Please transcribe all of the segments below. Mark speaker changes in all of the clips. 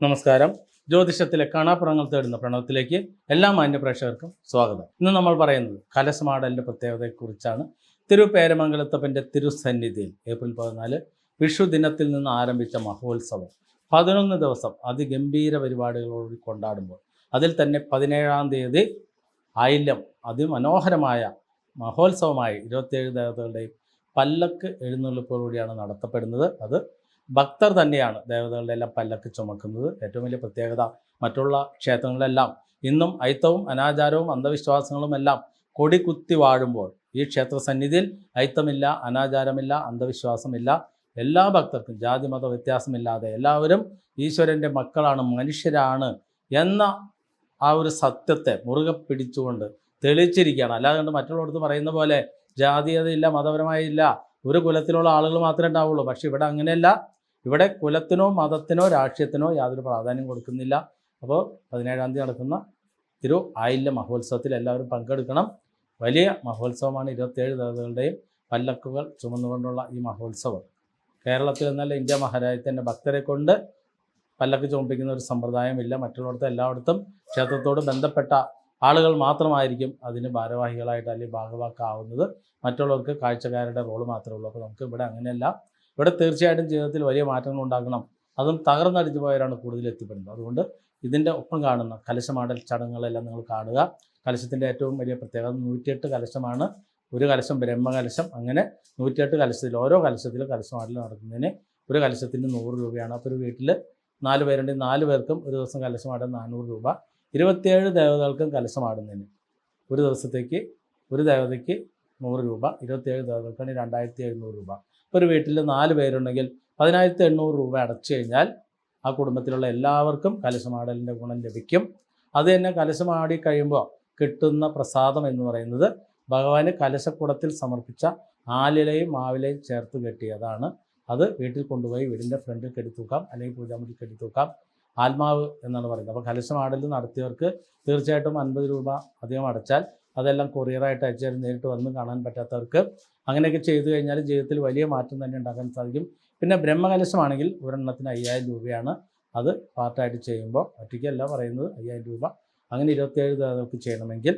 Speaker 1: നമസ്കാരം. ജ്യോതിഷത്തിലെ കാണാപ്പുറങ്ങൾ തേടുന്ന പ്രണവത്തിലേക്ക് എല്ലാ മാന്യ പ്രേക്ഷകർക്കും സ്വാഗതം. ഇന്ന് നമ്മൾ പറയുന്നത് കലശമാടലിന്റെ പ്രത്യേകതയെക്കുറിച്ചാണ്. തിരുപേരമംഗലത്തപ്പന്റെ തിരുസന്നിധിയിൽ ഏപ്രിൽ പതിനാല് വിഷു ദിനത്തിൽ നിന്ന് ആരംഭിച്ച മഹോത്സവം. പതിനൊന്ന് ദിവസം അതിഗംഭീര പരിപാടികളോട് കൊണ്ടാടുമ്പോൾ അതിൽ തന്നെ പതിനേഴാം തീയതി ആയില്യം അതിമനോഹരമായ മഹോത്സവമായി ഇരുപത്തിയേഴ് ദേവതകളുടെയും പല്ലക്ക് എഴുന്നള്ളിപ്പോടുകൂടിയാണ് നടത്തപ്പെടുന്നത്. അത് ഭക്തർ തന്നെയാണ് ദേവതകളുടെ എല്ലാം പല്ലക്ക് ചുമക്കുന്നത്. ഏറ്റവും വലിയ പ്രത്യേകത മറ്റുള്ള ക്ഷേത്രങ്ങളിലെല്ലാം ഇന്നും ഐത്തവും അനാചാരവും അന്ധവിശ്വാസങ്ങളും എല്ലാം കൊടികുത്തി വാഴുമ്പോൾ ഈ ക്ഷേത്ര സന്നിധിയിൽ ഐത്തമില്ല അനാചാരമില്ല അന്ധവിശ്വാസമില്ല. എല്ലാ ഭക്തർക്കും ജാതി മത വ്യത്യാസമില്ലാതെ എല്ലാവരും ഈശ്വരന്റെ മക്കളാണ് മനുഷ്യരാണ് എന്ന ആ ഒരു സത്യത്തെ മുറുകെ പിടിച്ചുകൊണ്ട് തെളിയിച്ചിരിക്കുകയാണ് അല്ലാതെ കണ്ട് മറ്റുള്ളവർക്ക് പറയുന്ന പോലെ ജാതീയതയില്ല മതപരമായില്ല. ഒരു കുലത്തിലുള്ള ആളുകൾ മാത്രമേ ഉണ്ടാവുള്ളൂ. പക്ഷെ ഇവിടെ അങ്ങനെയല്ല. ഇവിടെ കുലത്തിനോ മതത്തിനോ രാഷ്ട്രീയത്തിനോ യാതൊരു പ്രാധാന്യം കൊടുക്കുന്നില്ല. അപ്പോൾ പതിനേഴാം തീയതി നടക്കുന്ന തിരു ആയില്ല മഹോത്സവത്തിൽ എല്ലാവരും പങ്കെടുക്കണം. വലിയ മഹോത്സവമാണ് ഇരുപത്തേഴ് ദേവതകളുടെയും പല്ലക്കുകൾ ചുമന്നുകൊണ്ടുള്ള ഈ മഹോത്സവം. കേരളത്തിൽ എന്നല്ല ഇന്ത്യ മഹാരാജ്യത്തിന്റെ ഭക്തരെ കൊണ്ട് പല്ലക്ക് ചുമപ്പിക്കുന്ന ഒരു സമ്പ്രദായമില്ല. മറ്റുള്ളവർക്ക് എല്ലായിടത്തും ക്ഷേത്രത്തോട് ബന്ധപ്പെട്ട ആളുകൾ മാത്രമായിരിക്കും അതിന് ഭാരവാഹികളായിട്ട് അല്ലെങ്കിൽ ഭാഗവാക്കാവുന്നത്. മറ്റുള്ളവർക്ക് കാഴ്ചക്കാരുടെ റോൾ മാത്രമേ ഉള്ളൂ. അപ്പോൾ നമുക്ക് ഇവിടെ അങ്ങനെയല്ല. ഇവിടെ തീർച്ചയായിട്ടും ജീവിതത്തിൽ വലിയ മാറ്റങ്ങൾ ഉണ്ടാക്കണം അതും തകർന്നടിച്ചു പോയവരാണ് കൂടുതൽ എത്തിപ്പെടുന്നത്. അതുകൊണ്ട് ഇതിന്റെ ഒപ്പം കാണുന്ന കലശമാടൽ ചടങ്ങുകളെല്ലാം നിങ്ങൾ കാണുക. കലശത്തിന്റെ ഏറ്റവും വലിയ പ്രത്യേകത നൂറ്റിയെട്ട് കലശമാണ്. ഒരു കലശം ബ്രഹ്മകലശം അങ്ങനെ നൂറ്റിയെട്ട് കലശത്തിൽ ഓരോ കലശത്തിലും കലശമാടൽ നടക്കുന്നതിന് ഒരു കലശത്തിന് നൂറ് രൂപയാണ്. അപ്പോൾ ഒരു വീട്ടിൽ നാല് പേരുണ്ടെങ്കിൽ നാല് പേർക്കും ഒരു ദിവസം കലശമാടാൻ നാനൂറ് രൂപ. ഇരുപത്തിയേഴ് ദേവതകൾക്കും കലശമാടുന്നതിന് ഒരു ദിവസത്തേക്ക് ഒരു ദേവതയ്ക്ക് നൂറ് രൂപ. ഇരുപത്തിയേഴ് ദേവതകൾക്കാണ് രണ്ടായിരത്തി എഴുന്നൂറ് രൂപ. ഒരു വീട്ടിൽ നാല് പേരുണ്ടെങ്കിൽ പതിനായിരത്തി എണ്ണൂറ് രൂപ അടച്ചു കഴിഞ്ഞാൽ ആ കുടുംബത്തിലുള്ള എല്ലാവർക്കും കലശമാടലിന്റെ ഗുണം ലഭിക്കും. അത് തന്നെ കലശമാടി കഴിയുമ്പോൾ കിട്ടുന്ന പ്രസാദം എന്ന് പറയുന്നത് ഭഗവാന് കലശക്കുടത്തിൽ സമർപ്പിച്ച ആലിലയും മാവിലയും ചേർത്ത് കെട്ടിയതാണ്. അത് വീട്ടിൽ കൊണ്ടുപോയി വീടിന്റെ ഫ്രണ്ടിൽ കെട്ടിത്തൂക്കാം അല്ലെങ്കിൽ പൂജാമുറി കെട്ടിത്തൂക്കാം. ആത്മാവ് എന്നാണ് പറയുന്നത്. അപ്പോൾ കലശമാടൽ നടത്തിയവർക്ക് തീർച്ചയായിട്ടും അൻപത് രൂപ അധികം അടച്ചാൽ അതെല്ലാം കൊറിയറായിട്ട് അയച്ചു തരും നേരിട്ട് വന്ന് കാണാൻ പറ്റാത്തവർക്ക് അങ്ങനെയൊക്കെ ചെയ്തു കഴിഞ്ഞാൽ ജീവിതത്തിൽ വലിയ മാറ്റം തന്നെ ഉണ്ടാക്കാൻ സാധിക്കും. പിന്നെ ബ്രഹ്മകലശമാണെങ്കിൽ ഒരെണ്ണത്തിന് അയ്യായിരം രൂപയാണ്. അത് പാർട്ടായിട്ട് ചെയ്യുമ്പോൾ ഒറ്റയ്ക്കല്ല പറയുന്നത് അയ്യായിരം രൂപ. അങ്ങനെ ഇരുപത്തിയേഴ് ദിവസമൊക്കെ ചെയ്യണമെങ്കിൽ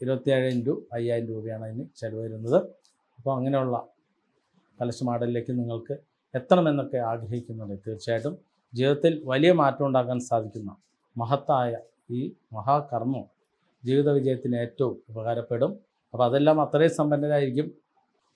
Speaker 1: ഇരുപത്തിയേഴ് ഇന്റു അയ്യായിരം രൂപയാണ് അതിന് ചിലവ് വരുന്നത്. അപ്പോൾ അങ്ങനെയുള്ള കലശമാടലിലേക്ക് നിങ്ങൾക്ക് എത്തണമെന്നൊക്കെ ആഗ്രഹിക്കുന്നുണ്ട്. തീർച്ചയായിട്ടും ജീവിതത്തിൽ വലിയ മാറ്റം ഉണ്ടാക്കാൻ സാധിക്കുന്ന മഹത്തായ ഈ മഹാകർമ്മം ജീവിത വിജയത്തിന് ഏറ്റവും ഉപകാരപ്പെടും. അപ്പോൾ അതെല്ലാം അത്രയും സമ്പന്നരായിരിക്കും.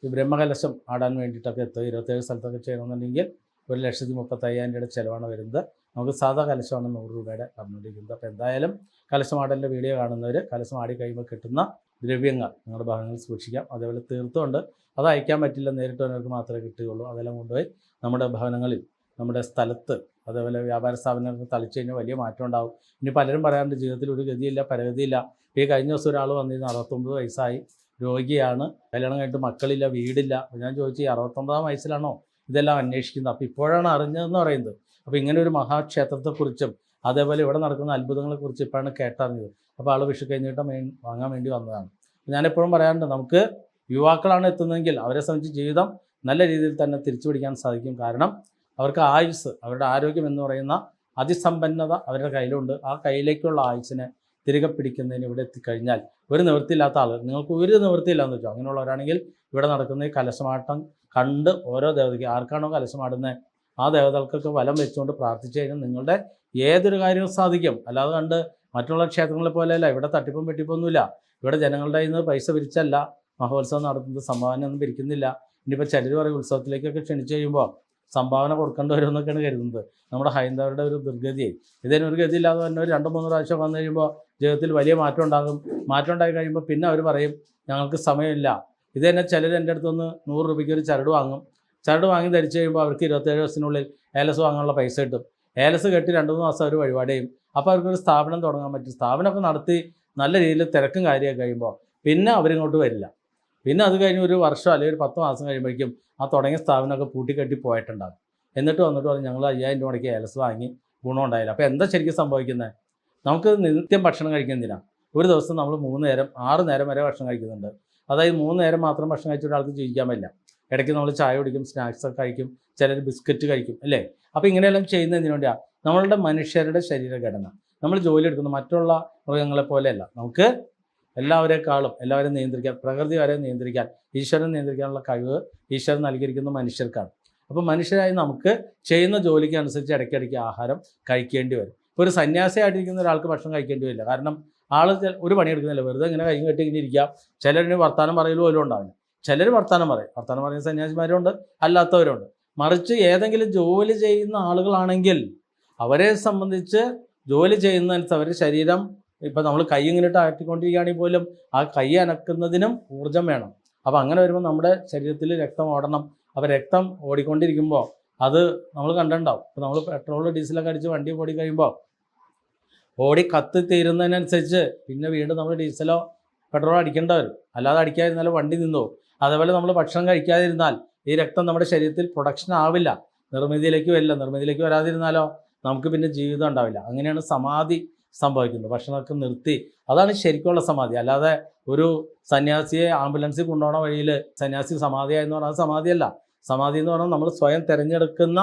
Speaker 1: ഈ ബ്രഹ്മകലശം ആടാൻ വേണ്ടിയിട്ടൊക്കെ എത്തുക ഇരുപത്തേഴ് സ്ഥലത്തൊക്കെ ചെയ്യണമെന്നുണ്ടെങ്കിൽ ഒരു ലക്ഷത്തി മുപ്പത്തയ്യായിരം രൂപയുടെ ചിലവാണ് വരുന്നത്. നമുക്ക് സാധാ കലശമാണ് നൂറ് രൂപയുടെ പറഞ്ഞുകൊണ്ടിരിക്കുന്നത് അപ്പോൾ എന്തായാലും കലശമാടലിന്റെ വീഡിയോ കാണുന്നവർ കലശം ആടി കഴിയുമ്പോൾ കിട്ടുന്ന ദ്രവ്യങ്ങൾ നിങ്ങളുടെ ഭാഗങ്ങളിൽ സൂക്ഷിക്കാം. അതേപോലെ തീർത്തുകൊണ്ട് അത് അയക്കാൻ പറ്റില്ല നേരിട്ട് വന്നവർക്ക് മാത്രമേ കിട്ടുകയുള്ളൂ. അതെല്ലാം കൊണ്ടുപോയി നമ്മുടെ ഭവനങ്ങളിൽ നമ്മുടെ സ്ഥലത്ത് അതേപോലെ വ്യാപാര സ്ഥാപനങ്ങൾ തളിച്ചു കഴിഞ്ഞാൽ വലിയ മാറ്റം ഉണ്ടാവും. ഇനി പലരും പറയാറുണ്ട് ജീവിതത്തിൽ ഒരു ഗതിയില്ല പരഗതിയില്ല. ഈ കഴിഞ്ഞ ദിവസം ഒരാൾ വന്നിരുന്നു അറുപത്തൊമ്പത് വയസ്സായി രോഗിയാണ്. കല്യാണം കഴിഞ്ഞിട്ട് മക്കളില്ല വീടില്ല. അപ്പോൾ ഞാൻ ചോദിച്ചു ഈ അറുപത്തൊമ്പതാം വയസ്സിലാണോ ഇതെല്ലാം അന്വേഷിക്കുന്നത്? അപ്പോൾ ഇപ്പോഴാണ് അറിഞ്ഞതെന്ന് പറയുന്നത്. അപ്പോൾ ഇങ്ങനെ ഒരു മഹാക്ഷേത്രത്തെക്കുറിച്ചും അതേപോലെ ഇവിടെ നടക്കുന്ന അത്ഭുതങ്ങളെക്കുറിച്ച് ഇപ്പോഴാണ് കേട്ടറിഞ്ഞത്. അപ്പോൾ ആൾ വിഷു കഴിഞ്ഞിട്ട് മെയിൻ വാങ്ങാൻ വേണ്ടി വന്നതാണ്. ഞാനെപ്പോഴും പറയാറുണ്ട് നമുക്ക് യുവാക്കളാണ് എത്തുന്നതെങ്കിൽ അവരെ സംബന്ധിച്ച് ജീവിതം നല്ല രീതിയിൽ തന്നെ തിരിച്ചു പിടിക്കാൻ സാധിക്കും. കാരണം അവർക്ക് ആയുസ് അവരുടെ ആരോഗ്യം എന്ന് പറയുന്ന അതിസമ്പന്നത അവരുടെ കയ്യിലുണ്ട്. ആ കയ്യിലേക്കുള്ള ആയുസിനെ തിരികെ പിടിക്കുന്നതിന് ഇവിടെ എത്തിക്കഴിഞ്ഞാൽ ഒരു നിവൃത്തിയില്ലാത്ത ആളുകൾ നിങ്ങൾക്ക് ഒരു നിവൃത്തിയില്ലാന്ന് വെച്ചോ അങ്ങനെയുള്ളവരാണെങ്കിൽ ഇവിടെ നടക്കുന്ന ഈ കലശമാട്ടം കണ്ട് ഓരോ ദേവതയ്ക്ക് ആർക്കാണോ കലശമാടുന്നത് ആ ദേവതകൾക്കൊക്കെ വലം വെച്ചുകൊണ്ട് പ്രാർത്ഥിച്ചു കഴിഞ്ഞാൽ നിങ്ങളുടെ ഏതൊരു കാര്യവും സാധിക്കും. അല്ലാതെ കണ്ട് മറ്റുള്ള ക്ഷേത്രങ്ങളെ പോലെയല്ല ഇവിടെ തട്ടിപ്പും വെട്ടിപ്പൊന്നുമില്ല. ഇവിടെ ജനങ്ങളുടെ നിന്ന് പൈസ പിരിച്ചല്ല മഹോത്സവം നടത്തുന്നത് സമ്മാനം ഒന്നും പിരിക്കുന്നില്ല. ഇനിയിപ്പോൾ ചിലർ പറയും ഉത്സവത്തിലേക്കൊക്കെ ക്ഷണിച്ചു കഴിയുമ്പോൾ സംഭാവന കൊടുക്കേണ്ടി വരുമെന്നൊക്കെയാണ് കരുതുന്നത്. നമ്മുടെ ഹൈന്ദവരുടെ ഒരു ദുർഗതിയെ ഒരു ഗതിയില്ലാതെ തന്നെ ഒരു രണ്ടോ മൂന്നോ പ്രാവശ്യം വന്നു കഴിയുമ്പോൾ ജീവിതത്തിൽ വലിയ മാറ്റം ഉണ്ടാകും. മാറ്റം ഉണ്ടായി കഴിയുമ്പോൾ പിന്നെ അവർ പറയും ഞങ്ങൾക്ക് സമയമില്ല. ഇത് തന്നെ ചിലർ എന്റെ അടുത്തുനിന്ന് നൂറ് രൂപയ്ക്ക് ഒരു ചരട് വാങ്ങും. ചരട് വാങ്ങി ധരിച്ചു കഴിയുമ്പോൾ അവർക്ക് ഇരുപത്തേഴ് ദിവസത്തിനുള്ളിൽ ഏലസ് വാങ്ങാനുള്ള പൈസ കിട്ടും. ഏലസ് കെട്ടി രണ്ട് മൂന്ന് മാസം അവർ വഴിപാട് ചെയ്യും. അപ്പോൾ അവർക്കൊരു സ്ഥാപനം തുടങ്ങാൻ പറ്റും. സ്ഥാപനമൊക്കെ നടത്തി നല്ല രീതിയിൽ തിരക്കും കാര്യമൊക്കെ കഴിയുമ്പോൾ പിന്നെ അവരിങ്ങോട്ട് വരില്ല. പിന്നെ അത് കഴിഞ്ഞ് ഒരു വർഷം അല്ലെങ്കിൽ ഒരു പത്ത് മാസം കഴിയുമ്പോഴേക്കും ആ തുടങ്ങിയ സ്ഥാപനമൊക്കെ പൂട്ടിക്കെട്ടി പോയിട്ടുണ്ടാകും. എന്നിട്ട് വന്നിട്ട് പറഞ്ഞു ഞങ്ങൾ അയ്യായിരം രൂപ മുടക്കി ഏലസ് വാങ്ങി ഗുണം ഉണ്ടായില്ല. അപ്പോൾ എന്താ ശരിക്കും സംഭവിക്കുന്നത് നമുക്ക് നിത്യം ഭക്ഷണം കഴിക്കുന്നില്ല ഒരു ദിവസം നമ്മൾ മൂന്ന് നേരം ആറ് നേരം വരെ ഭക്ഷണം കഴിക്കുന്നുണ്ട്. അതായത് മൂന്ന് നേരം മാത്രം ഭക്ഷണം കഴിച്ച ഒരാൾക്ക് ജീവിക്കാൻ പറ്റില്ല. ഇടയ്ക്ക് നമ്മൾ ചായ കുടിക്കും സ്നാക്സൊക്കെ കഴിക്കും ചിലർ ബിസ്ക്കറ്റ് കഴിക്കും അല്ലേ? അപ്പോൾ ഇങ്ങനെയെല്ലാം ചെയ്യുന്നതിന് വേണ്ടിയാണ് നമ്മളുടെ മനുഷ്യരുടെ ശരീരഘടന. നമ്മൾ ജോലി എടുക്കുന്ന മറ്റുള്ള മൃഗങ്ങളെ പോലെയല്ല. നമുക്ക് എല്ലാവരെക്കാളും എല്ലാവരെയും നിയന്ത്രിക്കാൻ പ്രകൃതി വരെ നിയന്ത്രിക്കാൻ ഈശ്വരൻ നിയന്ത്രിക്കാനുള്ള കഴിവ് ഈശ്വരൻ നൽകിയിരിക്കുന്ന മനുഷ്യർക്കാണ്. അപ്പോൾ മനുഷ്യരായി നമുക്ക് ചെയ്യുന്ന ജോലിക്ക് അനുസരിച്ച് ഇടയ്ക്കിടയ്ക്ക് ആഹാരം കഴിക്കേണ്ടി വരും. ഇപ്പോൾ ഒരു സന്യാസിയായിട്ടിരിക്കുന്ന ഒരാൾക്ക് ഭക്ഷണം കഴിക്കേണ്ടി വരില്ല. കാരണം ആൾ ഒരു പണിയെടുക്കുന്നില്ല വെറുതെ ഇങ്ങനെ കൈ കെട്ടി ഇങ്ങനെ ഇരിക്കുക. ചിലരിന് വർത്താനം പറയൽ പോലും ഉണ്ടാവില്ല. ചിലർ വർത്താനം പറയും. വർത്താനം പറയുന്ന സന്യാസിമാരുണ്ട് അല്ലാത്തവരുണ്ട്. മറിച്ച് ഏതെങ്കിലും ജോലി ചെയ്യുന്ന ആളുകളാണെങ്കിൽ അവരെ സംബന്ധിച്ച് ജോലി ചെയ്യുന്നതിനകത്ത് അവരുടെ ശരീരം ഇപ്പം നമ്മൾ കൈ ഇങ്ങോട്ട് അകറ്റിക്കൊണ്ടിരിക്കുകയാണെങ്കിൽ പോലും ആ കൈ അനക്കുന്നതിനും ഊർജം വേണം. അപ്പോൾ അങ്ങനെ വരുമ്പോൾ നമ്മുടെ ശരീരത്തിൽ രക്തം ഓടണം. അപ്പോൾ രക്തം ഓടിക്കൊണ്ടിരിക്കുമ്പോൾ അത് നമ്മൾ കണ്ടിട്ടുണ്ടാവും. ഇപ്പോൾ നമ്മൾ പെട്രോൾ ഡീസലൊക്കെ അടിച്ച് വണ്ടി ഓടി കഴിയുമ്പോൾ ഓടി കത്തി തീരുന്നതിനനുസരിച്ച് പിന്നെ വീണ്ടും നമ്മൾ ഡീസലോ പെട്രോളോ അടിക്കേണ്ട വരും. അല്ലാതെ അടിക്കാതിരുന്നാലും വണ്ടി നിന്നു. അതേപോലെ നമ്മൾ ഭക്ഷണം കഴിക്കാതിരുന്നാൽ ഈ രക്തം നമ്മുടെ ശരീരത്തിൽ പ്രൊഡക്ഷൻ ആവില്ല. നിർമ്മിതിയിലേക്ക് വരില്ല. നിർമ്മിതിയിലേക്ക് വരാതിരുന്നാലോ നമുക്ക് പിന്നെ ജീവിതം ഉണ്ടാവില്ല. അങ്ങനെയാണ് സമാധി സംഭവിക്കുന്നത് ഭക്ഷണമൊക്കെ നിർത്തി. അതാണ് ശരിക്കുള്ള സമാധി. അല്ലാതെ ഒരു സന്യാസിയെ ആംബുലൻസിൽ കൊണ്ടുപോകണ വഴിയിൽ സന്യാസി സമാധിയായെന്ന് പറഞ്ഞാൽ അത് സമാധിയല്ല. സമാധി എന്ന് പറഞ്ഞാൽ നമ്മൾ സ്വയം തിരഞ്ഞെടുക്കുന്ന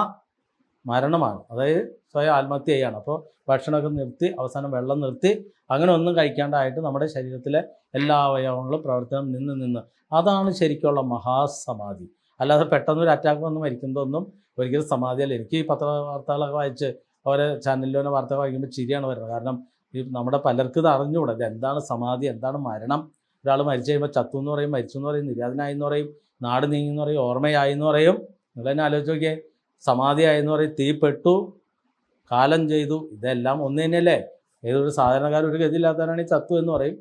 Speaker 1: മരണമാണ്. അതായത് സ്വയം ആത്മഹത്യയാണ്. അപ്പോൾ ഭക്ഷണമൊക്കെ നിർത്തി അവസാനം വെള്ളം നിർത്തി അങ്ങനെ ഒന്നും കഴിക്കാണ്ടായിട്ട് നമ്മുടെ ശരീരത്തിലെ എല്ലാ അവയവങ്ങളും പ്രവർത്തനം നിന്ന് നിന്ന്. അതാണ് ശരിക്കുള്ള മഹാസമാധി. അല്ലാതെ പെട്ടെന്ന് ഒരു അറ്റാക്ക് വന്ന് മരിക്കുന്നതൊന്നും ഒരിക്കലും സമാധിയല്ല. എനിക്ക് ഈ പത്രവാർത്തകളൊക്കെ വായിച്ച് ഓരോ ചാനലിലോ വാർത്ത വായിക്കുമ്പോൾ ചിരിയാണ് വരുന്നത്. കാരണം ഈ നമ്മുടെ പലർക്കും ഇത് അറിഞ്ഞുകൂടാ. എന്താണ് സമാധി? എന്താണ് മരണം? ഒരാൾ മരിച്ചു കഴിയുമ്പോൾ ചത്തു എന്ന് പറയും മരിച്ചു എന്ന് പറയും നിര്യാതനായി എന്ന് പറയും നാട് നീങ്ങി എന്ന് പറയും ഓർമ്മയായി എന്ന് പറയും. നിങ്ങൾ തന്നെ ആലോചിച്ച് നോക്കിയേ. സമാധിയായി എന്ന് പറയും തീപ്പെട്ടു കാലം ചെയ്തു. ഇതെല്ലാം ഒന്ന് തന്നെയല്ലേ? ഏതൊരു സാധാരണക്കാരൻ ഒരു ഗതിയില്ലാത്തവനാണെങ്കിൽ ചത്തു എന്ന് പറയും.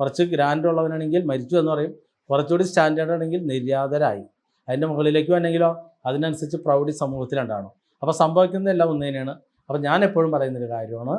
Speaker 1: കുറച്ച് ഗ്രാൻഡ് ഉള്ളവനാണെങ്കിൽ മരിച്ചു എന്ന് പറയും. കുറച്ചുകൂടി സ്റ്റാൻഡേർഡ് ആണെങ്കിൽ നിര്യാതരായി. അതിന്റെ മുകളിലേക്ക് വേണമെങ്കിലോ അതിനനുസരിച്ച് പ്രൗഢി സമൂഹത്തിലുണ്ടാവണം. അപ്പോൾ സംഭവിക്കുന്നതെല്ലാം ഒന്ന് തന്നെയാണ്. അപ്പോൾ ഞാൻ എപ്പോഴും പറയുന്നൊരു കാര്യമാണ്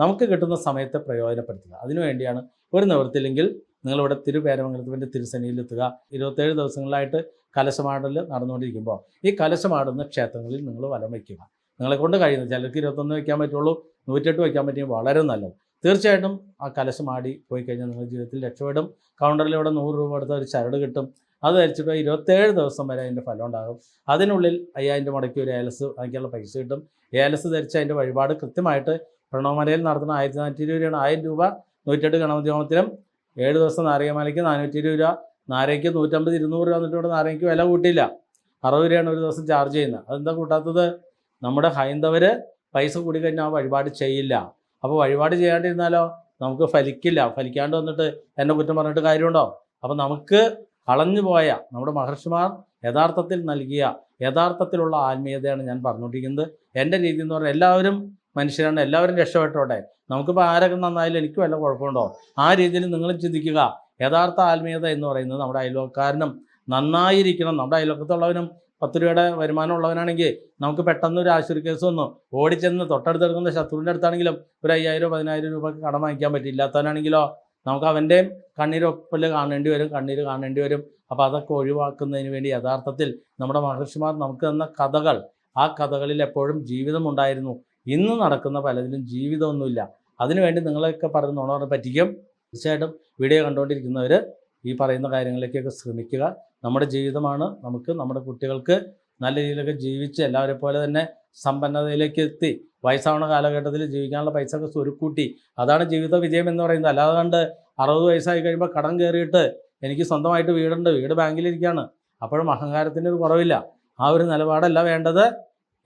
Speaker 1: നമുക്ക് കിട്ടുന്ന സമയത്തെ പ്രയോജനപ്പെടുത്തുക. അതിനുവേണ്ടിയാണ് ഒരു നിവൃത്തിയില്ലെങ്കിൽ നിങ്ങളിവിടെ തിരുപേരമംഗലത്തിന്റെ തിരുസന്നിയിലെത്തുക. ഇരുപത്തേഴ് ദിവസങ്ങളിലായിട്ട് കലശമാടൽ നടന്നുകൊണ്ടിരിക്കുമ്പോൾ ഈ കലശമാടുന്ന ക്ഷേത്രങ്ങളിൽ നിങ്ങൾ വലം വയ്ക്കുക. നിങ്ങളെ കൊണ്ട് കഴിയുന്നത് ചിലർക്ക് ഇരുപത്തൊന്ന് വയ്ക്കാൻ പറ്റുള്ളൂ നൂറ്റെട്ട് വയ്ക്കാൻ പറ്റിയെങ്കിൽ വളരെ നല്ലത്. തീർച്ചയായിട്ടും ആ കലശമാടി പോയി കഴിഞ്ഞാൽ നിങ്ങളുടെ ജീവിതത്തിൽ രക്ഷപ്പെടും. കൗണ്ടറിൽ ഇവിടെ നൂറ് രൂപ എടുത്ത ഒരു ചരട് കിട്ടും. അത് ധരിച്ചിട്ട് ഇരുപത്തേഴ് ദിവസം വരെ അതിന്റെ ഫലം ഉണ്ടാകും. അതിനുള്ളിൽ അയ്യായിരം മുടക്കി ഒരു ഏലസ് അതിനുള്ള പൈസ കിട്ടും. ഏലസ് ധരിച്ച് അതിന്റെ വഴിപാട് കൃത്യമായിട്ട് പ്രണവമലയിൽ നടത്തുന്ന ആയിരത്തി നാനൂറ്റി ഇരുപത് രൂപയാണ്. ആയിരം രൂപ നൂറ്റെട്ട് ഗണപതിയോമത്തിനും ഏഴ് ദിവസം നാരകമാലയ്ക്ക് നാനൂറ്റി ഇരുപത് രൂപ നാരയ്ക്ക് നൂറ്റമ്പത് ഇരുന്നൂറ് രൂപ എന്നിട്ട് ഇവിടെ നാരയ്ക്ക് വില കൂട്ടിയില്ല. അറുപത് രൂപയാണ് ഒരു ദിവസം ചാർജ് ചെയ്യുന്നത്. അതെന്താ കൂട്ടാത്തത്? നമ്മുടെ ഹൈന്ദവർ പൈസ കൂടി കഴിഞ്ഞാൽ വഴിപാട് ചെയ്യില്ല. അപ്പോൾ വഴിപാട് ചെയ്യാണ്ടിരുന്നാലോ? നമുക്ക് ഫലിക്കില്ല. ഫലിക്കാണ്ട് വന്നിട്ട് എന്നെ കുറ്റം പറഞ്ഞിട്ട് കാര്യമുണ്ടോ? അപ്പോൾ നമുക്ക് കളഞ്ഞു പോയ നമ്മുടെ മഹർഷിമാർ യഥാർത്ഥത്തിൽ നൽകിയ യഥാർത്ഥത്തിലുള്ള ആത്മീയതയാണ് ഞാൻ പറഞ്ഞുകൊണ്ടിരിക്കുന്നത്. എന്റെ രീതി എന്ന് പറഞ്ഞാൽ എല്ലാവരും മനുഷ്യരാണ് എല്ലാവരും രക്ഷപ്പെട്ടോട്ടെ. നമുക്കിപ്പോൾ ആരൊക്കെ നന്നായാലും എനിക്ക് വല്ല കുഴപ്പമുണ്ടോ? ആ രീതിയിൽ നിങ്ങളും ചിന്തിക്കുക. യഥാർത്ഥ ആത്മീയത എന്ന് പറയുന്നത് നമ്മുടെ അയൽവക്കാരനും നന്നായിരിക്കണം. നമ്മുടെ അയൽവക്കത്തുള്ളവനും പത്ത് രൂപയുടെ വരുമാനം ഉള്ളവനാണെങ്കിൽ നമുക്ക് പെട്ടെന്ന് ഒരു ആശുപത്രി കേസ് വന്നു. ഓടിച്ചെന്ന് തൊട്ടടുത്ത് കിടക്കുന്ന ശത്രുവിന്റെ അടുത്താണെങ്കിലും ഒരു അയ്യായിരം പതിനായിരം രൂപ കടം വാങ്ങിക്കാൻ പറ്റും ഇല്ലാത്തവനാണെങ്കിലോ നമുക്ക് അവന്റെയും കണ്ണീരൊപ്പൽ കാണേണ്ടി വരും കണ്ണീര് കാണേണ്ടി വരും. അപ്പോൾ അതൊക്കെ ഒഴിവാക്കുന്നതിന് വേണ്ടി യഥാർത്ഥത്തിൽ നമ്മുടെ മഹർഷിമാർ നമുക്ക് തന്ന കഥകൾ ആ കഥകളിൽ എപ്പോഴും ജീവിതമുണ്ടായിരുന്നു ഇന്ന് നടക്കുന്ന പലതിലും ജീവിതമൊന്നുമില്ല. അതിനുവേണ്ടി നിങ്ങളൊക്കെ പറഞ്ഞ് നുണ പറ്റിക്കും. തീർച്ചയായിട്ടും വീഡിയോ കണ്ടുകൊണ്ടിരിക്കുന്നവർ ഈ പറയുന്ന കാര്യങ്ങളിലേക്കൊക്കെ ശ്രമിക്കുക. നമ്മുടെ ജീവിതമാണ്. നമുക്ക് നമ്മുടെ കുട്ടികൾക്ക് നല്ല രീതിയിലൊക്കെ ജീവിച്ച് എല്ലാവരെ പോലെ തന്നെ സമ്പന്നതയിലേക്ക് എത്തി. വയസ്സാവുന്ന കാലഘട്ടത്തിൽ ജീവിക്കാനുള്ള പൈസ ഒക്കെ സ്വരുക്കൂട്ടി. അതാണ് ജീവിത വിജയം എന്ന് പറയുന്നത്. അല്ലാതെ കണ്ട് അറുപത് വയസ്സായി കഴിയുമ്പോൾ കടം കയറിയിട്ട് എനിക്ക് സ്വന്തമായിട്ട് വീടുണ്ട്. വീട് ബാങ്കിലിരിക്കുകയാണ് അപ്പോഴും അഹങ്കാരത്തിന്റെ ഒരു കുറവില്ല. ആ ഒരു നിലപാടല്ല വേണ്ടത്.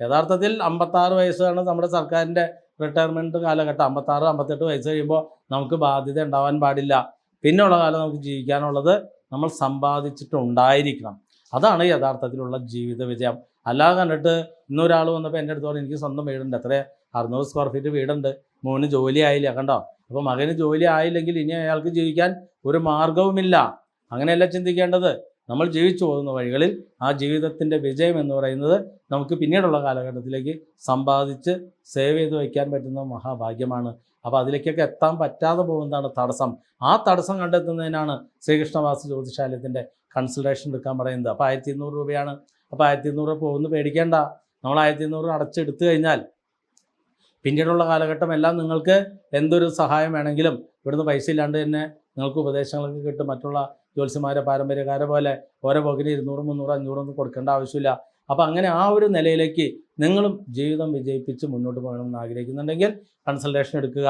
Speaker 1: യഥാർത്ഥത്തിൽ അമ്പത്താറ് വയസ്സാണ് നമ്മുടെ സർക്കാരിന്റെ റിട്ടയർമെന്റ് കാലഘട്ടം. അമ്പത്താറ് അമ്പത്തെട്ട് വയസ്സ് കഴിയുമ്പോൾ നമുക്ക് ബാധ്യത ഉണ്ടാവാൻ പാടില്ല. പിന്നെയുള്ള കാലം നമുക്ക് ജീവിക്കാനുള്ളത് നമ്മൾ സമ്പാദിച്ചിട്ടുണ്ടായിരിക്കണം. അതാണ് യഥാർത്ഥത്തിലുള്ള ജീവിത വിജയം. അല്ലാതെ കണ്ടിട്ട് ഇന്നൊരാൾ വന്നപ്പോൾ എന്റെ അടുത്ത് പറഞ്ഞു എനിക്ക് സ്വന്തം വീടുണ്ട്. എത്ര അറുന്നൂറ് സ്ക്വയർ ഫീറ്റ് വീടുണ്ട്. മോന് ജോലി ആയില്ല. കണ്ടോ? അപ്പോൾ മകന് ജോലി ആയില്ലെങ്കിൽ ഇനി അയാൾക്ക് ജീവിക്കാൻ ഒരു മാർഗവുമില്ല അങ്ങനെയല്ല ചിന്തിക്കേണ്ടത്. നമ്മൾ ജീവിച്ചു പോകുന്ന വഴികളിൽ ആ ജീവിതത്തിന്റെ വിജയം എന്ന് പറയുന്നത് നമുക്ക് പിന്നീടുള്ള കാലഘട്ടത്തിലേക്ക് സമ്പാദിച്ച് സേവ് ചെയ്ത് വയ്ക്കാൻ പറ്റുന്ന മഹാഭാഗ്യമാണ്. അപ്പോൾ അതിലേക്കൊക്കെ എത്താൻ പറ്റാതെ പോകുന്നതാണ് തടസ്സം. ആ തടസ്സം കണ്ടെത്തുന്നതിനാണ് ശ്രീകൃഷ്ണവാസ ജ്യോതിശാലയത്തിന്റെ കൺസൾട്ടേഷൻ എടുക്കാൻ പറയുന്നത്. അപ്പോൾ ആയിരത്തി ഇരുന്നൂറ് രൂപയാണ് അപ്പോൾ ആയിരത്തി ഇരുന്നൂറ് പോകുന്നു പേടിക്കേണ്ട. നമ്മൾ ആയിരത്തി ഇരുന്നൂറ് അടച്ചെടുത്തു കഴിഞ്ഞാൽ പിന്നീടുള്ള കാലഘട്ടം എല്ലാം നിങ്ങൾക്ക് എന്തൊരു സഹായം വേണമെങ്കിലും ഇവിടുന്ന് പൈസ ഇല്ലാണ്ട് തന്നെ നിങ്ങൾക്ക് ഉപദേശങ്ങളൊക്കെ കിട്ടും. മറ്റുള്ള ജ്യോത്സ്യന്മാരെ പാരമ്പര്യക്കാരെ പോലെ ഓരോ പോക്കിന് ഇരുന്നൂറ് മുന്നൂറ് അഞ്ഞൂറൊന്നും കൊടുക്കേണ്ട ആവശ്യമില്ല. അപ്പോൾ അങ്ങനെ ആ ഒരു നിലയിലേക്ക് നിങ്ങളും ജീവിതം വിജയിപ്പിച്ച് മുന്നോട്ട് പോകണമെന്ന് ആഗ്രഹിക്കുന്നുണ്ടെങ്കിൽ കൺസൾട്ടേഷൻ എടുക്കുക.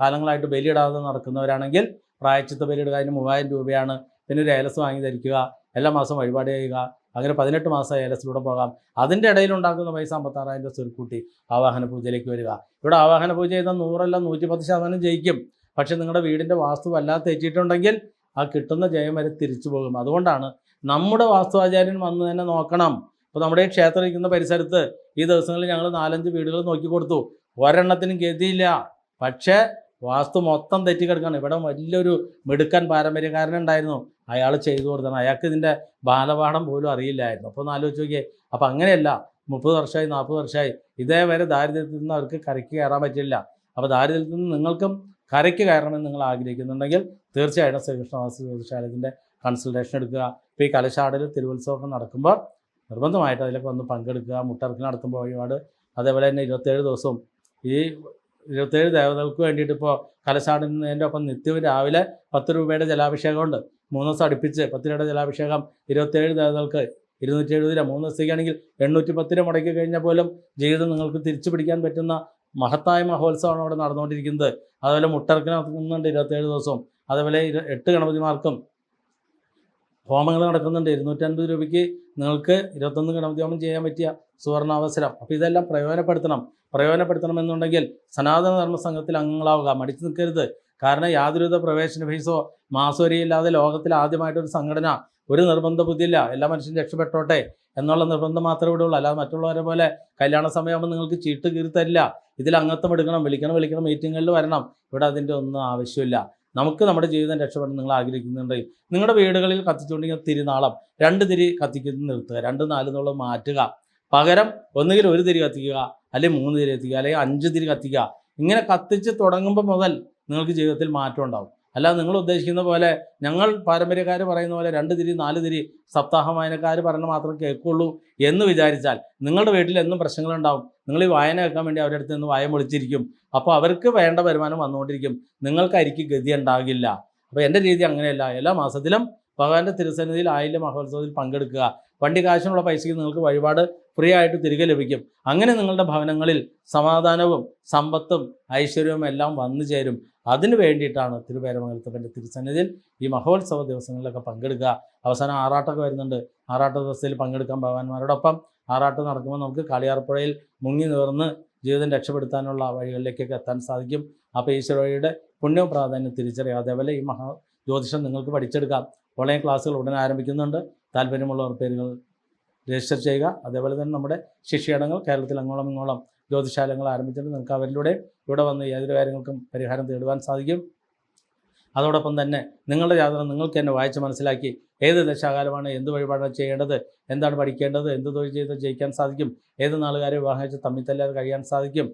Speaker 1: കാലങ്ങളായിട്ട് ബലിയിടാതെ നടക്കുന്നവരാണെങ്കിൽ പ്രായച്ചിത്ത ബലിയിടുക അതിന് മൂവായിരം രൂപയാണ്. പിന്നെ ഒരു ഏലസ് വാങ്ങി ധരിക്കുക എല്ലാ മാസം വഴിപാട് ചെയ്യുക. അങ്ങനെ പതിനെട്ട് മാസം ഏലസിലൂടെ പോകാം. അതിന്റെ ഇടയിൽ ഉണ്ടാക്കുന്ന പൈസ അമ്പത്താറായിരം രൂപ സ്വൽക്കൂട്ടി ആവാഹന പൂജയിലേക്ക് വരിക. ഇവിടെ ആവാഹന പൂജ ചെയ്താൽ നൂറല്ല നൂറ്റി പത്ത് ശതമാനം ജയിക്കും. പക്ഷേ നിങ്ങളുടെ വീടിന്റെ വാസ്തു വല്ലാതെ തെറ്റിയിട്ടുണ്ടെങ്കിൽ ആ കിട്ടുന്ന ജയം വരെ തിരിച്ചു പോകും. അതുകൊണ്ടാണ് നമ്മുടെ വാസ്തുവാചാര്യൻ വന്ന് തന്നെ നോക്കണം. ഇപ്പോൾ നമ്മുടെ ഈ ക്ഷേത്രം ഇരിക്കുന്ന പരിസരത്ത് ഈ ദിവസങ്ങളിൽ ഞങ്ങൾ നാലഞ്ച് വീടുകൾ നോക്കി കൊടുത്തു. ഒരെണ്ണത്തിനും ഗതിയില്ല. പക്ഷേ വാസ്തു മൊത്തം തെറ്റിക്കിടക്കാണ്. ഇവിടെ വലിയൊരു മിടുക്കൻ പാരമ്പര്യക്കാരനുണ്ടായിരുന്നു അയാൾ ചെയ്തു കൊടുത്തതാണ്. അയാൾക്ക് ഇതിന്റെ ബാലപാഠം പോലും അറിയില്ലായിരുന്നു. അപ്പോൾ ഒന്ന് ആലോചിച്ച് നോക്കിയേ. അപ്പോൾ അങ്ങനെയല്ല. മുപ്പത് വർഷമായി നാൽപ്പത് വർഷമായി ഇതേവരെ ദാരിദ്ര്യത്തിൽ നിന്ന് അവർക്ക് കരയ്ക്ക് കയറാൻ പറ്റില്ല. അപ്പോൾ ദാരിദ്ര്യത്തിൽ നിന്ന് നിങ്ങൾക്കും കരയ്ക്ക് കയറണമെന്ന് നിങ്ങൾ ആഗ്രഹിക്കുന്നുണ്ടെങ്കിൽ തീർച്ചയായിട്ടും ശ്രീകൃഷ്ണവാസ ജ്യോതിശാലയത്തിന്റെ കൺസൾട്ടേഷൻ എടുക്കുക. ഇപ്പോൾ ഈ കലശാടൽ തിരുവുത്സവമൊക്കെ നടക്കുമ്പോൾ നിർബന്ധമായിട്ട് അതിലൊക്കെ ഒന്ന് പങ്കെടുക്കുക. മുട്ടറക്കിൽ നടത്തുമ്പോൾ വഴിപാട്. അതേപോലെ തന്നെ ഇരുപത്തേഴ് ദിവസവും ഈ ഇരുപത്തേഴ് ദേവതകൾക്ക് വേണ്ടിയിട്ട് ഇപ്പോൾ കലശാടുന്നതിന്റെ ഒപ്പം നിത്യവും രാവിലെ പത്ത് രൂപയുടെ ജലാഭിഷേകമുണ്ട്. മൂന്ന് ദിവസം അടുപ്പിച്ച് പത്ത് രൂപയുടെ ജലാഭിഷേകം ഇരുപത്തേഴ് ദേവതകൾക്ക് ഇരുന്നൂറ്റി എഴുപത് രൂപ. മൂന്ന് ദിവസത്തേക്കാണെങ്കിൽ എണ്ണൂറ്റി പത്ത് രൂപ മുടക്കി കഴിഞ്ഞാൽ പോലും ജീവിതം നിങ്ങൾക്ക് തിരിച്ചു പിടിക്കാൻ പറ്റുന്ന മഹത്തായ മഹോത്സവമാണ് അവിടെ നടന്നുകൊണ്ടിരിക്കുന്നത്. അതുപോലെ നടക്കുന്നുണ്ട് ഇരുപത്തേഴ് ദിവസവും. അതേപോലെ എട്ട് ഗണപതിമാർക്കും ഹോമങ്ങൾ നടക്കുന്നുണ്ട്. ഇരുന്നൂറ്റൻപത് രൂപയ്ക്ക് നിങ്ങൾക്ക് ഇരുപത്തൊന്ന് ഗണപതിഹോമം ചെയ്യാൻ പറ്റിയ സുവർണാവസരം. അപ്പോൾ ഇതെല്ലാം പ്രയോജനപ്പെടുത്തണം. പ്രയോജനപ്പെടുത്തണമെന്നുണ്ടെങ്കിൽ സനാതന ധർമ്മ സംഘത്തിൽ അംഗങ്ങളാവുക. മടിച്ചു നിൽക്കരുത്. കാരണം യാതൊരുവിധ പ്രവേശന ഫീസോ മാസോരിയില്ലാതെ ലോകത്തിൽ ആദ്യമായിട്ടൊരു സംഘടന ഒരു നിർബന്ധ ബുദ്ധിയില്ല. എല്ലാ മനുഷ്യരും രക്ഷപ്പെട്ടോട്ടെ എന്നുള്ള നിർബന്ധം മാത്രമേ ഇവിടെ ഉള്ളൂ. അല്ലാതെ മറ്റുള്ളവരെ പോലെ കല്യാണ സമയമാകുമ്പോൾ നിങ്ങൾക്ക് ചീട്ട് കീറി തരില്ല ഇതിൽ അംഗത്വം എടുക്കണം വിളിക്കണം വിളിക്കണം മീറ്റിങ്ങുകളിൽ വരണം. ഇവിടെ അതിന്റെ ഒന്നും ആവശ്യമില്ല. നമുക്ക് നമ്മുടെ ജീവിതം രക്ഷപ്പെടാൻ നിങ്ങൾ ആഗ്രഹിക്കുന്നുണ്ടെങ്കിൽ നിങ്ങളുടെ വീടുകളിൽ കത്തിച്ചുകൊണ്ടിരിക്കുന്ന തിരുനാളം രണ്ട് തിരി കത്തിക്കുന്നത് നിർത്തുക. രണ്ട് നാല് എന്നുള്ളത് മാറ്റുക. പകരം ഒന്നുകിൽ ഒരു തിരി കത്തിക്കുക അല്ലെങ്കിൽ മൂന്ന് തിരി കത്തിക്കുക അല്ലെങ്കിൽ അഞ്ച് തിരി കത്തിക്കുക. ഇങ്ങനെ കത്തിച്ച് തുടങ്ങുമ്പോൾ മുതൽ നിങ്ങൾക്ക് ജീവിതത്തിൽ മാറ്റം ഉണ്ടാവും. അല്ലാതെ നിങ്ങൾ ഉദ്ദേശിക്കുന്ന പോലെ ഞങ്ങൾ പാരമ്പര്യക്കാർ പറയുന്ന പോലെ രണ്ട് തിരി നാല് തിരി സപ്താഹ വായനക്കാർ പറഞ്ഞ മാത്രം കേൾക്കുള്ളൂ എന്ന് വിചാരിച്ചാൽ നിങ്ങളുടെ വീട്ടിൽ എന്നും പ്രശ്നങ്ങളുണ്ടാവും. നിങ്ങൾ ഈ വായന കേൾക്കാൻ വേണ്ടി അവരുടെ അടുത്ത് നിന്ന് വായം പൊളിച്ചിരിക്കും അപ്പോൾ അവർക്ക് വേണ്ട വരുമാനം വന്നുകൊണ്ടിരിക്കും. നിങ്ങൾക്ക് അരിക്ക് ഗതി ഉണ്ടാകില്ല. അപ്പോൾ എന്റെ രീതി അങ്ങനെയല്ല. എല്ലാ മാസത്തിലും ഭഗവാന്റെ തിരുസന്നിധിയിൽ ആയില്യ മഹോത്സവത്തിൽ പങ്കെടുക്കുക. വണ്ടി കാശിനുള്ള പൈസയ്ക്ക് നിങ്ങൾക്ക് വഴിപാട് ഫ്രീ ആയിട്ട് തിരികെ ലഭിക്കും. അങ്ങനെ നിങ്ങളുടെ ഭവനങ്ങളിൽ സമാധാനവും സമ്പത്തും ഐശ്വര്യവും എല്ലാം വന്നു ചേരും. അതിനു വേണ്ടിയിട്ടാണ് തിരുവേരമംഗലത്തപ്പന്റെ തിരുസന്നിധിയിൽ ഈ മഹോത്സവ ദിവസങ്ങളിലൊക്കെ പങ്കെടുക്കുക. അവസാനം ആറാട്ടൊക്കെ വരുന്നുണ്ട്. ആറാട്ട ദിവസത്തിൽ പങ്കെടുക്കാൻ ഭഗവാന്മാരോടൊപ്പം ആറാട്ട് നടക്കുമ്പോൾ നമുക്ക് കാളിയാർപ്പുഴയിൽ മുങ്ങി നിവർന്ന് ജീവിതം രക്ഷപ്പെടുത്താനുള്ള വഴികളിലേക്കൊക്കെ എത്താൻ സാധിക്കും. അപ്പോൾ ഈശ്വരയുടെ പുണ്യവും പ്രാധാന്യം തിരിച്ചറിയാം അതേപോലെ ഈ മഹാ ജ്യോതിഷം നിങ്ങൾക്ക് പഠിച്ചെടുക്കാം. ഓൺലൈൻ ക്ലാസ്സുകൾ ഉടൻ ആരംഭിക്കുന്നുണ്ട്. താല്പര്യമുള്ളവർ പേരുകൾ രജിസ്റ്റർ ചെയ്യുക. അതേപോലെ തന്നെ നമ്മുടെ ശിക്ഷയിടങ്ങൾ കേരളത്തിൽ അങ്ങോളം ഇങ്ങോളം ജ്യോതിശാലങ്ങൾ ആരംഭിച്ചിട്ടുണ്ട് നിങ്ങൾക്ക് അവരിലൂടെ ഇവിടെ വന്ന് ഏതൊരു കാര്യങ്ങൾക്കും പരിഹാരം തേടുവാൻ സാധിക്കും. അതോടൊപ്പം തന്നെ നിങ്ങളുടെ ജാതകം നിങ്ങൾക്ക് തന്നെ വായിച്ച് മനസ്സിലാക്കി ഏത് ദശാകാലമാണ് എന്ത് വഴിപാടാണ് ചെയ്യേണ്ടത് എന്താണ് പഠിക്കേണ്ടത് എന്ത് തൊഴിൽ ചെയ്ത് ജയിക്കാൻ സാധിക്കും ഏത് നാളുകാരെ വിവാഹം വെച്ച് തമ്മിൽ തല്ലാതെ കഴിയാൻ സാധിക്കും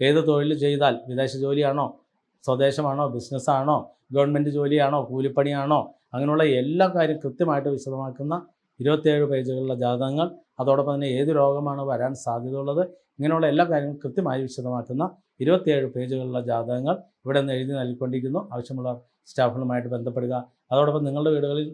Speaker 1: ഏത് തൊഴിൽ ചെയ്താൽ വിദേശ ജോലിയാണോ സ്വദേശമാണോ ബിസിനസ്സാണോ ഗവൺമെന്റ് ജോലിയാണോ കൂലിപ്പണിയാണോ അങ്ങനെയുള്ള എല്ലാ കാര്യം കൃത്യമായിട്ട് വിശദമാക്കുന്ന ഇരുപത്തിയേഴ് പേജുകളിലെ ജാതകങ്ങൾ അതോടൊപ്പം തന്നെ ഏത് രോഗമാണ് വരാൻ സാധ്യതയുള്ളത് ഇങ്ങനെയുള്ള എല്ലാ കാര്യങ്ങളും കൃത്യമായി വിശദമാക്കുന്ന ഇരുപത്തിയേഴ് പേജുകളിലെ ജാതകങ്ങൾ ഇവിടെ നിന്ന് എഴുതി നൽകിക്കൊണ്ടിരിക്കുന്നു. ആവശ്യമുള്ള സ്റ്റാഫുകളുമായിട്ട് ബന്ധപ്പെടുക. അതോടൊപ്പം നിങ്ങളുടെ വീടുകളിൽ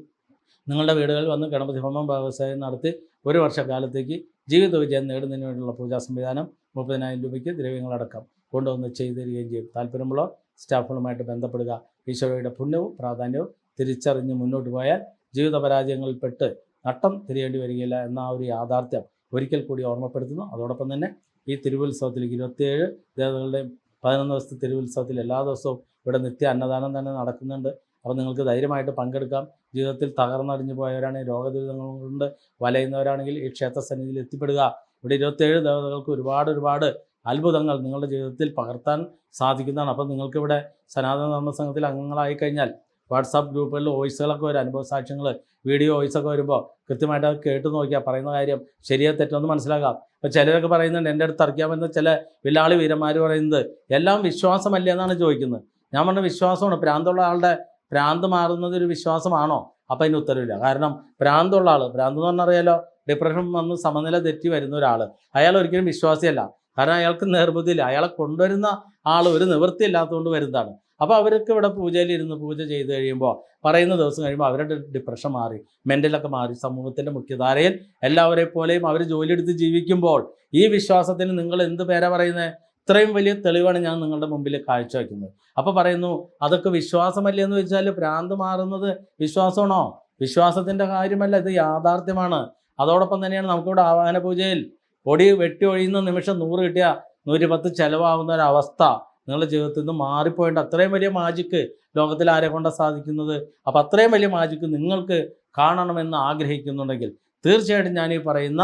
Speaker 1: നിങ്ങളുടെ വീടുകളിൽ വന്ന് ഗണപതി ഹോമം വ്യവസായം നടത്തി ഒരു വർഷക്കാലത്തേക്ക് ജീവിത വിജയം നേടുന്നതിന് വേണ്ടിയുള്ള പൂജാ സംവിധാനം മുപ്പതിനായിരം രൂപയ്ക്ക് ദ്രവ്യങ്ങളടക്കം കൊണ്ടുവന്ന് ചെയ്തു തരികയും ചെയ്യും. താല്പര്യമുള്ള സ്റ്റാഫുകളുമായിട്ട് ബന്ധപ്പെടുക. ഈശോയുടെ പുണ്യവും പ്രാധാന്യവും തിരിച്ചറിഞ്ഞ് മുന്നോട്ട് പോയാൽ ജീവിത പരാജയങ്ങളിൽപ്പെട്ട് നട്ടം തിരിയേണ്ടി വരികയില്ല എന്ന ആ ഒരു യാഥാർത്ഥ്യം ഒരിക്കൽ കൂടി ഓർമ്മപ്പെടുത്തുന്നു. അതോടൊപ്പം തന്നെ ഈ തിരുവുത്സവത്തിലേക്ക് ഇരുപത്തിയേഴ് ദേവതകളുടെയും പതിനൊന്ന് ദിവസത്തെ തിരുവുത്സവത്തിൽ എല്ലാ ദിവസവും ഇവിടെ നിത്യ അന്നദാനം തന്നെ നടക്കുന്നുണ്ട്. അപ്പോൾ നിങ്ങൾക്ക് ധൈര്യമായിട്ട് പങ്കെടുക്കാം. ജീവിതത്തിൽ തകർന്നടിഞ്ഞു പോയവരാണെങ്കിൽ രോഗദുരിതങ്ങൾ കൊണ്ട് വലയുന്നവരാണെങ്കിൽ ഈ ക്ഷേത്ര സന്നിധിയിൽ എത്തിപ്പെടുക. ഇവിടെ ഇരുപത്തേഴ് ദേവതകൾക്ക് ഒരുപാട് ഒരുപാട് അത്ഭുതങ്ങൾ നിങ്ങളുടെ ജീവിതത്തിൽ പകർത്താൻ സാധിക്കുന്നതാണ്. അപ്പോൾ നിങ്ങൾക്കിവിടെ സനാതന ധർമ്മ സംഘത്തിൽ അംഗങ്ങളായി കഴിഞ്ഞാൽ വാട്സാപ്പ് ഗ്രൂപ്പുകളിൽ വോയിസുകളൊക്കെ ഒരു അനുഭവ സാക്ഷ്യങ്ങൾ വീഡിയോ വോയിസൊക്കെ വരുമ്പോൾ കൃത്യമായിട്ട് അത് കേട്ട് നോക്കിയാൽ പറയുന്ന കാര്യം ശരിയോ തെറ്റൊന്ന് മനസ്സിലാക്കാം. അപ്പോൾ ചിലരൊക്കെ പറയുന്നുണ്ട് എന്റെ അടുത്ത് തർക്കിയാമെന്ന് ചില വില്ലാളി വീരന്മാർ പറയുന്നത് എല്ലാം വിശ്വാസമല്ലേ എന്നാണ് ചോദിക്കുന്നത്. ഞാൻ പറഞ്ഞ വിശ്വാസമാണ് പ്രാന്തമുള്ള ആളുടെ പ്രാന്ത് മാറുന്നത് ഒരു വിശ്വാസമാണോ? അപ്പം അതിന് ഉത്തരവില്ല. കാരണം പ്രാന്തമുള്ള ആൾ പ്രാന്ത് എന്ന് പറഞ്ഞാൽ അറിയാലോ ഡിപ്രഷൻ വന്ന് സമനില തെറ്റി വരുന്ന ഒരാൾ അയാൾ ഒരിക്കലും വിശ്വാസിയല്ല. കാരണം അയാൾക്ക് നിർബുദ്ധിയില്ല. അയാളെ കൊണ്ടുവരുന്ന ആൾ ഒരു നിവൃത്തി ഇല്ലാത്തതുകൊണ്ട് വരുന്നതാണ്. അപ്പോൾ അവർക്ക് ഇവിടെ പൂജയിൽ ഇരുന്ന് പൂജ ചെയ്ത് കഴിയുമ്പോൾ പറയുന്ന ദിവസം കഴിയുമ്പോൾ അവരുടെ ഡിപ്രഷൻ മാറി. മെന്റലൊക്കെ മാറി. സമൂഹത്തിന്റെ മുഖ്യധാരയിൽ എല്ലാവരെ പോലെയും അവർ ജോലിയെടുത്ത് ജീവിക്കുമ്പോൾ ഈ വിശ്വാസത്തിന് നിങ്ങൾ എന്ത് പേരാ പറയുന്നത് ഇത്രയും വലിയ തെളിവാണ് ഞാൻ നിങ്ങളുടെ മുമ്പിൽ കാഴ്ചവെക്കുന്നത്. അപ്പോൾ പറയുന്നു അതൊക്കെ വിശ്വാസമല്ലേ എന്ന് വെച്ചാൽ ഭ്രാന്ത് മാറുന്നത് വിശ്വാസമാണോ? വിശ്വാസത്തിന്റെ കാര്യമല്ല ഇത് യാഥാർത്ഥ്യമാണ്. അതോടൊപ്പം തന്നെയാണ് നമുക്കിവിടെ ആവാഹന പൂജയിൽ പൊടി വെട്ടി ഒഴിയുന്ന നിമിഷം നൂറ് കിട്ടിയ നൂറ്റി പത്ത് ചിലവാകുന്ന ഒരവസ്ഥ. നിങ്ങളുടെ ജീവിതത്തിൽ നിന്ന് മാറിപ്പോയിട്ട് അത്രയും വലിയ മാജിക്ക് ലോകത്തിൽ ആരെ കൊണ്ടാണ് സാധിക്കുന്നത്? അപ്പം അത്രയും വലിയ മാജിക്ക് നിങ്ങൾക്ക് കാണണമെന്ന് ആഗ്രഹിക്കുന്നുണ്ടെങ്കിൽ തീർച്ചയായിട്ടും ഞാൻ ഈ പറയുന്ന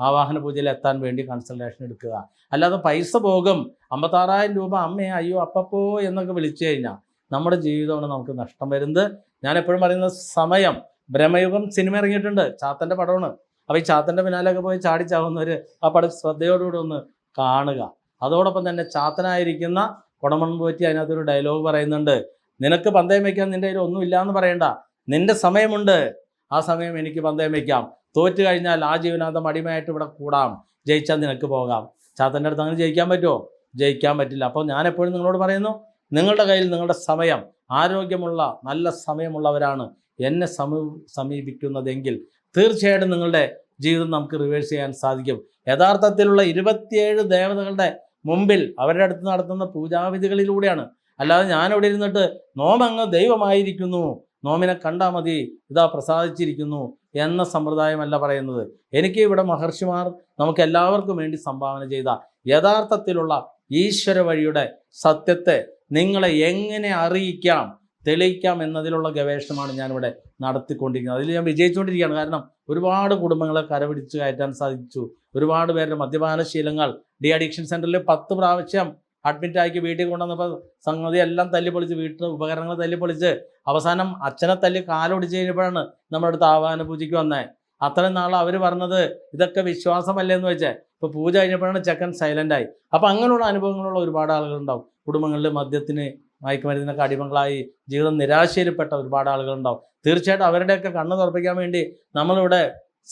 Speaker 1: ആവാഹന പൂജയിൽ എത്താൻ വേണ്ടി കൺസൾട്ടേഷൻ എടുക്കുക. അല്ലാതെ പൈസ പോകും. അമ്പത്താറായിരം രൂപ അമ്മേ അയ്യോ അപ്പപ്പോ എന്നൊക്കെ വിളിച്ചു കഴിഞ്ഞാൽ നമ്മുടെ ജീവിതമാണ് നമുക്ക് നഷ്ടം വരുന്നത്. ഞാൻ എപ്പോഴും പറയുന്ന സമയം. ബ്രഹ്മയുഗം സിനിമ ഇറങ്ങിയിട്ടുണ്ട്. ചാത്തന്റെ പടമാണ്. അപ്പോൾ ഈ ചാത്തന്റെ പിന്നാലെയൊക്കെ പോയി ചാടിച്ചാവുന്നവർ ആ പടം ശ്രദ്ധയോടുകൂടി ഒന്ന് കാണുക. അതോടൊപ്പം തന്നെ ചാത്തനായിരിക്കുന്ന കുടമൺ പോറ്റി അതിനകത്തൊരു ഡയലോഗ് പറയുന്നുണ്ട്. നിനക്ക് പന്തയം വയ്ക്കാൻ നിന്റെ കയ്യിൽ ഒന്നും ഇല്ലാന്ന് പറയണ്ട. നിന്റെ സമയമുണ്ട്. ആ സമയം എനിക്ക് പന്തയം വയ്ക്കാം തോറ്റു കഴിഞ്ഞാൽ ആ ജീവനാന്തം അടിമയായിട്ട് ഇവിടെ കൂടാം. ജയിച്ചാൽ നിനക്ക് പോകാം. ചാത്തന്റെ അടുത്ത് അങ്ങനെ ജയിക്കാൻ പറ്റുമോ? ജയിക്കാൻ പറ്റില്ല. അപ്പോൾ ഞാൻ എപ്പോഴും നിങ്ങളോട് പറയുന്നു നിങ്ങളുടെ കയ്യിൽ നിങ്ങളുടെ സമയം ആരോഗ്യമുള്ള നല്ല സമയമുള്ളവരാണ് എന്നെ സമീ സമീപിക്കുന്നതെങ്കിൽ തീർച്ചയായിട്ടും നിങ്ങളുടെ ജീവിതം നമുക്ക് റിവേഴ്സ് ചെയ്യാൻ സാധിക്കും. യഥാർത്ഥത്തിലുള്ള ഇരുപത്തിയേഴ് ദേവതകളുടെ മുമ്പിൽ അവരുടെ അടുത്ത് നടത്തുന്ന പൂജാവിധികളിലൂടെയാണ്. അല്ലാതെ ഞാൻ ഇവിടെ ഇരുന്നിട്ട് നോമങ്ങ് ദൈവമായിരിക്കുന്നു. നോമിനെ കണ്ടാൽ മതി. ഇതാ പ്രസാദിച്ചിരിക്കുന്നു എന്ന സമ്പ്രദായമല്ല പറയുന്നത്. എനിക്ക് ഇവിടെ മഹർഷിമാർ നമുക്ക് എല്ലാവർക്കും വേണ്ടി സംഭാവന ചെയ്ത യഥാർത്ഥത്തിലുള്ള ഈശ്വര വഴിയുടെ സത്യത്തെ നിങ്ങളെ എങ്ങനെ അറിയിക്കാം? തെളിയിക്കാം എന്നതിലുള്ള ഗവേഷണമാണ് ഞാനിവിടെ നടത്തിക്കൊണ്ടിരിക്കുന്നത്. അതിൽ ഞാൻ വിജയിച്ചുകൊണ്ടിരിക്കുകയാണ്. കാരണം ഒരുപാട് കുടുംബങ്ങളെ കരപിടിച്ച് കയറ്റാൻ സാധിച്ചു. ഒരുപാട് പേരുടെ മദ്യപാന ശീലങ്ങൾ ഡി അഡിക്ഷൻ സെന്ററിൽ പത്ത് പ്രാവശ്യം അഡ്മിറ്റ് ആക്കി വീട്ടിൽ കൊണ്ടുവന്നപ്പോൾ സംഗതി എല്ലാം തല്ലിപ്പൊളിച്ച് വീട്ടിൽ ഉപകരണങ്ങൾ തല്ലിപ്പൊളിച്ച് അവസാനം അച്ഛനെ തല്ലി കാലൊടിച്ച് കഴിഞ്ഞപ്പോഴാണ് നമ്മുടെ അടുത്ത് ആവാന പൂജയ്ക്ക് വന്നത് അത്രയും നാൾ അവർ പറഞ്ഞത് ഇതൊക്കെ വിശ്വാസമല്ലേ? എന്ന് വെച്ചേ ഇപ്പോൾ പൂജ കഴിഞ്ഞപ്പോഴാണ് ചെക്കൻ സൈലന്റായി അപ്പോൾ അങ്ങനെയുള്ള അനുഭവങ്ങളുള്ള ഒരുപാട് ആളുകളുണ്ടാവും. കുടുംബങ്ങളിൽ മദ്യത്തിന് മയക്കുമരുന്നിനൊക്കെ അടിമകളായി ജീവിതം നിരാശയിൽപ്പെട്ട ഒരുപാട് ആളുകളുണ്ടാവും. തീർച്ചയായിട്ടും അവരുടെയൊക്കെ കണ്ണ് തുറപ്പിക്കാൻ വേണ്ടി നമ്മളിവിടെ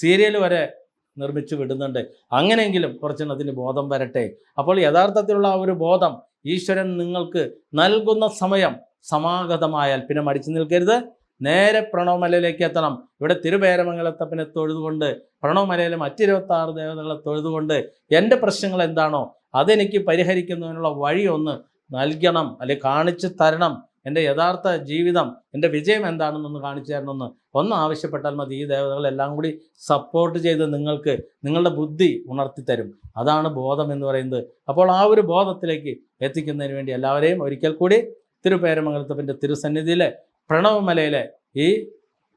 Speaker 1: സീരിയൽ വരെ നിർമ്മിച്ചു വിടുന്നുണ്ട്. അങ്ങനെയെങ്കിലും കുറച്ചെണ്ണത്തിന് ബോധം വരട്ടെ. അപ്പോൾ യഥാർത്ഥത്തിലുള്ള ആ ഒരു ബോധം ഈശ്വരൻ നിങ്ങൾക്ക് നൽകുന്ന സമയം സമാഗതമായാൽ പിന്നെ മടിച്ചു നിൽക്കരുത്. നേരെ പ്രണവമലയിലേക്ക് എത്തണം. ഇവിടെ തിരുപേരമംഗലത്തപ്പനെ തൊഴുതുകൊണ്ട് പ്രണവമലയിലെ മറ്റിരുപത്തി ആറ് ദേവതകളെ തൊഴുതുകൊണ്ട് എന്റെ പ്രശ്നങ്ങൾ എന്താണോ അതെനിക്ക് പരിഹരിക്കുന്നതിനുള്ള വഴി ഒന്ന് നൽകണം അല്ലെ കാണിച്ചു തരണം എന്റെ യഥാർത്ഥ ജീവിതം എന്റെ വിജയം എന്താണെന്നൊന്ന് കാണിച്ചു തരണമെന്ന് ഒന്ന് ആവശ്യപ്പെട്ടാൽ മതി. ഈ ദേവതകളെല്ലാം കൂടി സപ്പോർട്ട് ചെയ്ത് നിങ്ങൾക്ക് നിങ്ങളുടെ ബുദ്ധി ഉണർത്തി തരും അതാണ് ബോധം എന്ന് പറയുന്നത്. അപ്പോൾ ആ ഒരു ബോധത്തിലേക്ക് എത്തിക്കുന്നതിന് വേണ്ടി എല്ലാവരെയും ഒരിക്കൽ കൂടി തിരുപേരമംഗലത്തപ്പന്റെ തിരുസന്നിധിയിലെ പ്രണവമലയിലെ ഈ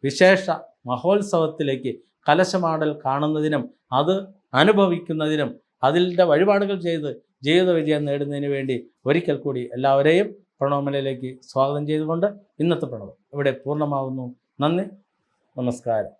Speaker 1: വിശേഷ മഹോത്സവത്തിലേക്ക് കലശമാടൽ കാണുന്നതിനും അത് അനുഭവിക്കുന്നതിനും അതിന്റെ വഴിപാടുകൾ ചെയ്ത് ജീവിത നേടുന്നതിന് വേണ്ടി ഒരിക്കൽ കൂടി എല്ലാവരെയും പ്രണവമലയിലേക്ക് സ്വാഗതം ചെയ്തുകൊണ്ട് ഇന്നത്തെ പ്രണവം ഇവിടെ പൂർണമാകുന്നു നന്ദി. നമസ്കാരം.